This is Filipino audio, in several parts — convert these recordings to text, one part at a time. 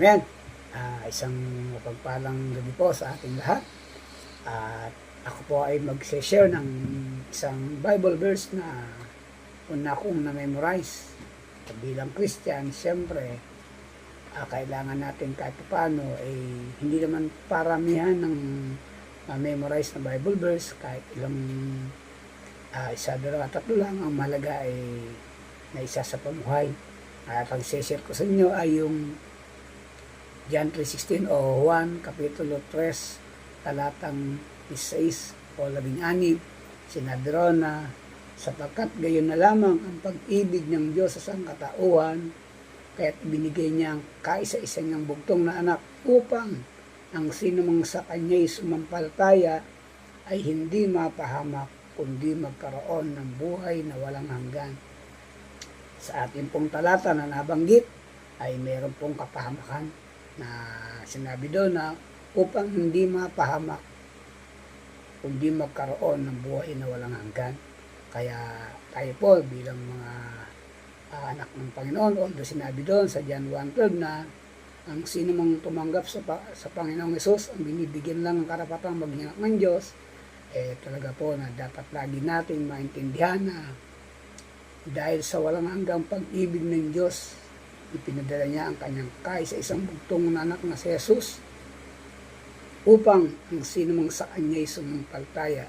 Amen. Ah, isang mapagpalang gabi po sa ating lahat. At ako po ay mag-share ng isang Bible verse na una kong na-memorize. Bilang Christian, siyempre, ah, kailangan natin kahit paano ay hindi naman paramihan ng ma-memorize na Bible verse kahit ilang ah, isa, dalawa, tatlo lang ang malaga ay na isa sa pamuhay. At ang share ko sa inyo ay yung John 3.16 o Juan Kapitulo 3 talatang 16 o 16 sinabi ron na sapagkat gayon na lamang ang pag-ibig ng Diyos sa sangkatauhan kaya't binigay niya ang kaisa-isa niyang bugtong na anak upang ang sino mang sa kanya'y sumampalataya ay hindi mapahamak kundi magkaroon ng buhay na walang hanggan. Sa ating pong talata na nabanggit ay meron pong kapahamakan na sinabi doon na upang hindi mapahamak kundi magkaroon ng buhay na walang hanggan. Kaya tayo po bilang mga ah, anak ng Panginoon, although sinabi doon sa John 1.12 na ang sino mang tumanggap sa, sa Panginoong Yesus, ang binibigyan lang ng karapatang maging anak ng Diyos, eh talaga po na dapat lagi natin maintindihan na dahil sa walang hanggang pag-ibig ng Diyos, ipinadala niya ang kanyang kaisa isang bugtong na anak na si Jesus upang ang sino mang sa kanya'y sumampalataya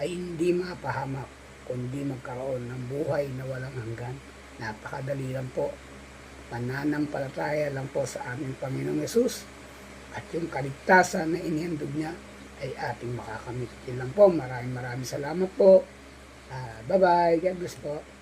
ay hindi mapahamak kundi magkaroon ng buhay na walang hanggan. Napakadali lang po. Pananampalataya lang po sa aming Panginoong Yesus at yung kaligtasan na inihandog niya ay ating makakamit. Yun lang po. Maraming maraming salamat po. Ah, bye-bye. God bless po.